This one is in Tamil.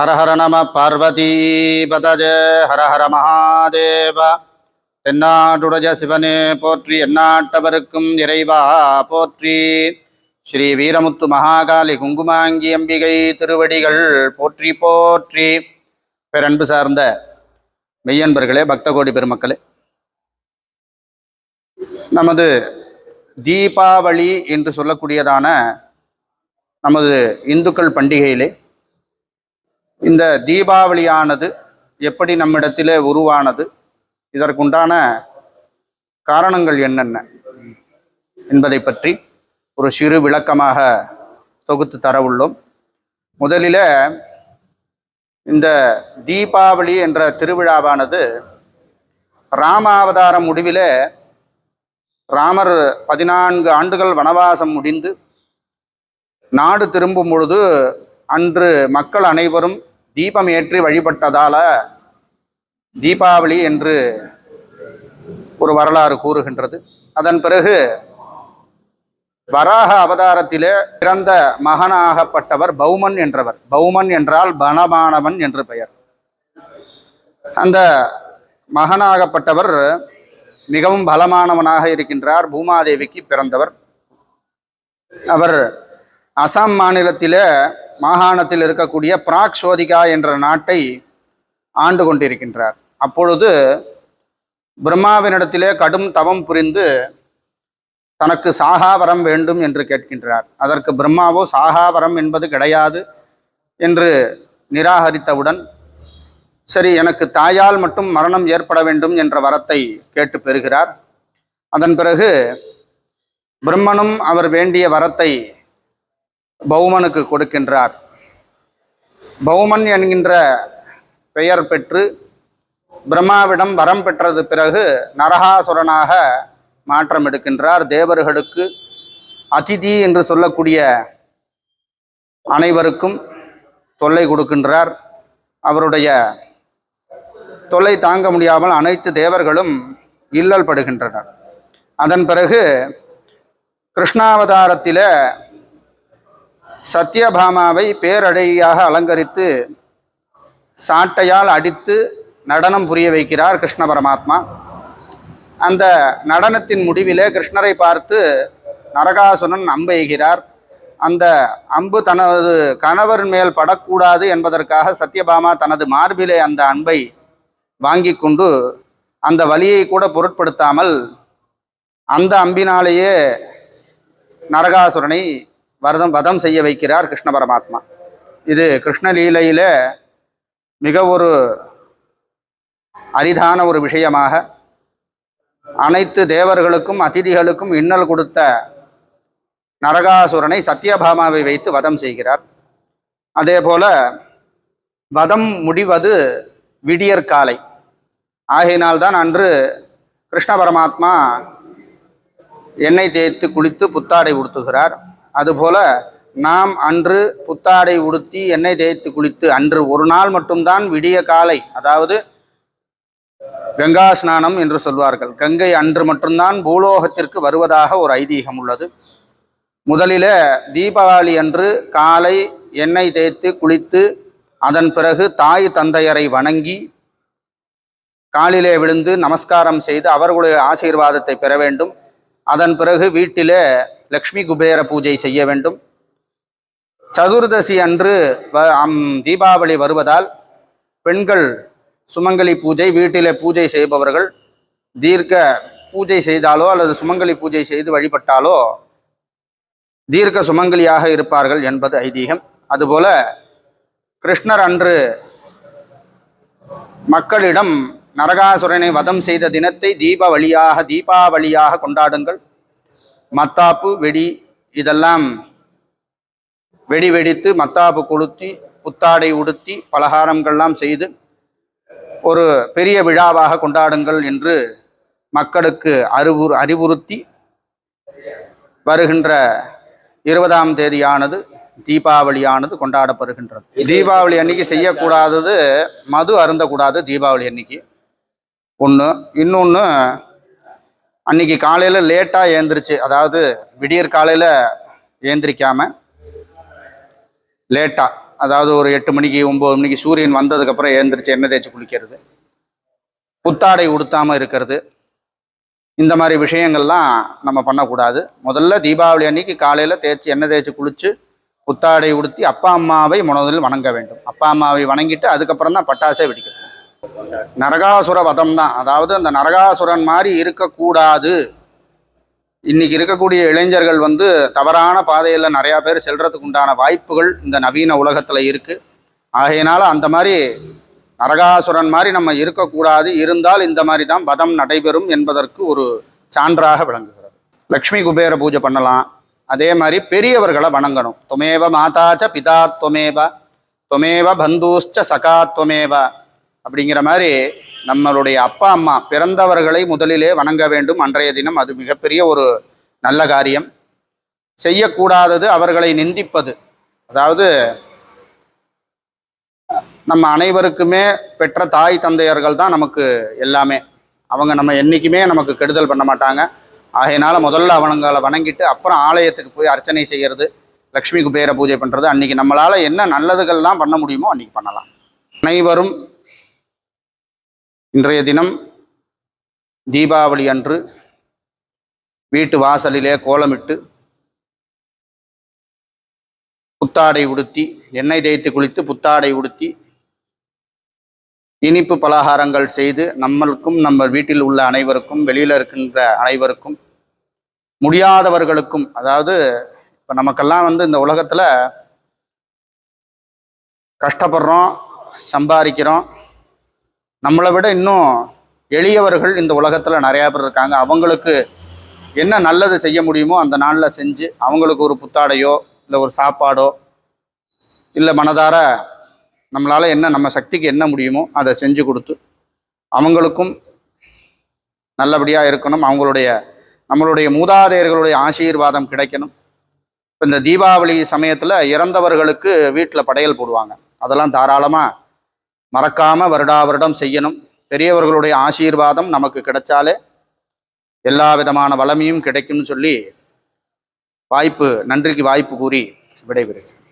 ஹர ஹர நம பார்வதி பதஜ ஹர ஹர மகாதேவ. தென்னாடுடஜ சிவனே போற்றி எந்நாட்டவருக்கும் இறைவா போற்றி. ஸ்ரீ வீரமுத்து மகாகாலி குங்குமாங்கி அம்பிகை திருவடிகள் போற்றி போற்றி. பேரன்பு சார்ந்த மெய்யன்பர்களே பக்தகோடி பெருமக்களே. நமது தீபாவளி என்று சொல்லக்கூடியதான நமது இந்துக்கள் பண்டிகையிலே இந்த தீபாவளியானது எப்படி நம்மிடத்திலே உருவானது? இதற்குண்டான காரணங்கள் என்னென்ன? என்பதை பற்றி ஒரு சிறு விளக்கமாக தொகுத்து தர உள்ளோம். முதலில் இந்த தீபாவளி என்ற திருவிழாவானது ராமாவதாரம் முடிவில் ராமர் பதினான்கு ஆண்டுகள் வனவாசம் முடிந்து நாடு திரும்பும் பொழுது அன்று மக்கள் அனைவரும் தீபம் ஏற்றி வழிபட்டதால தீபாவளி என்று ஒரு வரலாறு கூறுகின்றது. அதன் பிறகு வராக அவதாரத்திலே பிறந்த மகனாகப்பட்டவர் பௌமன் என்றவர். பௌமன் என்றால் பணமானவன் என்று பெயர். அந்த மகனாகப்பட்டவர் மிகவும் பலமானவனாக இருக்கின்றார். பூமாதேவிக்கு பிறந்தவர். அவர் அசாம் மாநிலத்திலே மாகாணத்தில் இருக்கக்கூடிய பிராக் சோதிகா என்ற நாட்டை ஆண்டு கொண்டிருக்கின்றார். அப்பொழுது பிரம்மாவினிடத்திலே கடும் தவம் புரிந்து தனக்கு சாகாவரம் வேண்டும் என்று கேட்கின்றார். அதற்கு பிரம்மாவோ சாகாவரம் என்பது கிடையாது என்று நிராகரித்தவுடன் சரி எனக்கு தாயால் மட்டும் மரணம் ஏற்பட வேண்டும் என்ற வரத்தை கேட்டு பெறுகிறார். அதன் பிறகு பிரம்மனும் அவர் வேண்டிய வரத்தை பௌமனுக்கு கொடுக்கின்றார். பௌமன் என்கின்ற பெயர் பெற்று பிரம்மாவிடம் வரம் பெற்றது பிறகு நரகாசுரனாக மாற்றம் எடுக்கின்றார். தேவர்களுக்கு அதிதி என்று சொல்லக்கூடிய அனைவருக்கும் தொல்லை கொடுக்கின்றார். அவருடைய தொல்லை தாங்க முடியாமல் அனைத்து தேவர்களும் இல்லல் படுகின்றனர். அதன் பிறகு கிருஷ்ணாவதாரத்தில் சத்யபாமாவை பேரழகியாக அலங்கரித்து சாட்டையால் அடித்து நடனம் புரிய வைக்கிறார் கிருஷ்ண பரமாத்மா. அந்த நடனத்தின் முடிவிலே கிருஷ்ணரை பார்த்து நரகாசுரன் அம்பெய்கிறார். அந்த அம்பு தனது கணவர் மேல் படக்கூடாது என்பதற்காக சத்யபாமா தனது மார்பிலே அந்த அன்பை வாங்கி கொண்டு அந்த வலியை கூட பொருட்படுத்தாமல் அந்த அம்பினாலேயே நரகாசுரனை வரதம் வதம் செய்ய வைக்கிறார் கிருஷ்ண பரமாத்மா. இது கிருஷ்ணலீலையில் மிக ஒரு அரிதான ஒரு விஷயமாக அனைத்து தேவர்களுக்கும் அதிதிகளுக்கும் இன்னல் கொடுத்த நரகாசுரனை சத்யபாமாவை வைத்து வதம் செய்கிறார். அதே போல வதம் முடிவது விடியற்காலை ஆகையினால்தான் அன்று கிருஷ்ண பரமாத்மா எண்ணெய் தேய்த்து குளித்து புத்தாடை உடுத்துகிறார். அதுபோல நாம் அன்று புத்தாடை உடுத்தி எண்ணெய் தேய்த்து குளித்து அன்று ஒரு நாள் மட்டும்தான் விடிய காலை அதாவது கங்கா ஸ்நானம் என்று சொல்வார்கள். கங்கை அன்று மட்டும்தான் பூலோகத்திற்கு வருவதாக ஒரு ஐதீகம் உள்ளது. முதலில தீபாவளி அன்று காலை எண்ணெய் தேய்த்து குளித்து அதன் பிறகு தாய் தந்தையரை வணங்கி காலிலே விழுந்து நமஸ்காரம் செய்து அவர்களுடைய ஆசீர்வாதத்தை பெற வேண்டும். அதன் பிறகு வீட்டிலே லக்ஷ்மி குபேர பூஜை செய்ய வேண்டும். சதுர்தசி அன்று வ- அம் தீபாவளி வருவதால் பெண்கள் சுமங்கலி பூஜை வீட்டிலே பூஜை செய்பவர்கள் தீர்க்க பூஜை செய்தாலோ அல்லது சுமங்கலி பூஜை செய்து வழிபட்டாலோ தீர்க்க சுமங்கலியாக இருப்பார்கள் என்பது ஐதீகம். அதுபோல கிருஷ்ணர் அன்று மக்களிடம் நரகாசுரனை வதம் செய்த தினத்தை தீபாவளியாக தீபாவளியாக கொண்டாடுங்கள். மத்தாப்பு வெடி இதெல்லாம் வெடி வெடித்து மத்தாப்பு கொளுத்தி புத்தாடை உடுத்தி பலகாரங்கள்லாம் செய்து ஒரு பெரிய விழாவாக கொண்டாடுங்கள் என்று மக்களுக்கு அறிவுறு அறிவுறுத்தி வருகின்ற இருபதாம் தேதியானது தீபாவளியானது கொண்டாடப்படுகின்றது. தீபாவளி அன்னைக்கு செய்யக்கூடாதது மது அருந்தக்கூடாது தீபாவளி அன்னைக்கு. ஒன்று இன்னொன்று அன்னைக்கு காலையில் லேட்டாக ஏந்திரிச்சு. அதாவது விடியற் காலையில் ஏந்திரிக்காம லேட்டாக அதாவது ஒரு எட்டு மணிக்கு ஒம்பது மணிக்கு சூரியன் வந்ததுக்கப்புறம் ஏந்திரிச்சு எண்ணெய் தேய்ச்சி குளிக்கிறது. புத்தாடை உடுத்தாமல் இருக்கிறது. இந்த மாதிரி விஷயங்கள்லாம் நம்ம பண்ணக்கூடாது. முதல்ல தீபாவளி அன்னைக்கு காலையில் தேய்ச்சி எண்ணெய் தேய்ச்சி குளித்து புத்தாடை உடுத்தி அப்பா அம்மாவை முதலில் வணங்க வேண்டும். அப்பா அம்மாவை வணங்கிட்டு அதுக்கப்புறம் தான் பட்டாசே வெடிக்கணும் நரகாசுர வதம் தான் அதாவது அந்த நரகாசுரன் மாதிரி இருக்கக்கூடாது. இன்னைக்கு இருக்கக்கூடிய இளைஞர்கள் வந்து தவறான பாதையில் நிறையா பேர் செல்றதுக்கு உண்டான வாய்ப்புகள் இந்த நவீன உலகத்தில் இருக்குது ஆகையினால அந்த மாதிரி நரகாசுரன் மாதிரி நம்ம இருக்கக்கூடாது. இருந்தால் இந்த மாதிரி தான் வதம் நடைபெறும் என்பதற்கு ஒரு சான்றாக விளங்குகிறது. லக்ஷ்மி குபேர பூஜை பண்ணலாம். அதே மாதிரி பெரியவர்களை வணங்கணும். துமேவ மாதாச்ச பிதா துவமேவ துவமேவ பந்தூஷ்ச சகா துவமேவ அப்படிங்கிற மாதிரி நம்மளுடைய அப்பா அம்மா பிறந்தவர்களை முதலிலே வணங்க வேண்டும். அன்றைய தினம் அது மிகப்பெரிய ஒரு நல்ல காரியம். செய்யக்கூடாதது அவர்களை நிந்திப்பது. அதாவது நம்ம அனைவருக்குமே பெற்ற தாய் தந்தையர்கள் தான் நமக்கு எல்லாமே. அவங்க நம்ம என்றைக்குமே நமக்கு கெடுதல் பண்ண மாட்டாங்க. ஆகையினால முதல்ல அவங்களை வணங்கிட்டு அப்புறம் ஆலயத்துக்கு போய் அர்ச்சனை செய்கிறது லக்ஷ்மி குபேர பூஜை பண்ணுறது அன்னைக்கு நம்மளால் என்ன நல்லதுகள்லாம் பண்ண முடியுமோ அன்னைக்கு பண்ணலாம். அனைவரும் இன்றைய தினம் தீபாவளி அன்று வீட்டு வாசலிலே கோலமிட்டு புத்தாடை உடுத்தி எண்ணெய் தேய்த்து குளித்து புத்தாடை உடுத்தி இனிப்பு பலகாரங்கள் செய்து நம்மளுக்கும் நம்ம வீட்டில் உள்ள அனைவருக்கும் வெளியில் இருக்கின்ற அனைவருக்கும் முடியாதவர்களுக்கும் அதாவது இப்போ நமக்கெல்லாம் வந்து இந்த உலகத்தில் கஷ்டப்படுறோம் சம்பாதிக்கிறோம் நம்மளை விட இன்னும் எளியவர்கள் இந்த உலகத்தில் நிறையா பேர் இருக்காங்க. அவங்களுக்கு என்ன நல்லது செய்ய முடியுமோ அந்த நாளில் செஞ்சு அவங்களுக்கு ஒரு புத்தாடையோ இல்லை ஒரு சாப்பாடோ இல்லை மனதார நம்மளால் என்ன நம்ம சக்திக்கு என்ன முடியுமோ அதை செஞ்சு கொடுத்து அவங்களுக்கும் நல்லபடியாக இருக்கணும். அவங்களுடைய நம்மளுடைய மூதாதையர்களுடைய ஆசீர்வாதம் கிடைக்கணும். இப்போ இந்த தீபாவளி சமயத்தில் இறந்தவர்களுக்கு வீட்டில் படையல் போடுவாங்க. அதெல்லாம் தாராளமாக மறக்காமல் வருடா வருடம் செய்யணும். பெரியவர்களுடைய ஆசீர்வாதம் நமக்கு கிடைச்சாலே எல்லா விதமான வளமையும் கிடைக்கும்னு சொல்லி வாய்ப்பு நன்றிக்கு வாய்ப்பு கூறி விடைபெறுகிறேன்.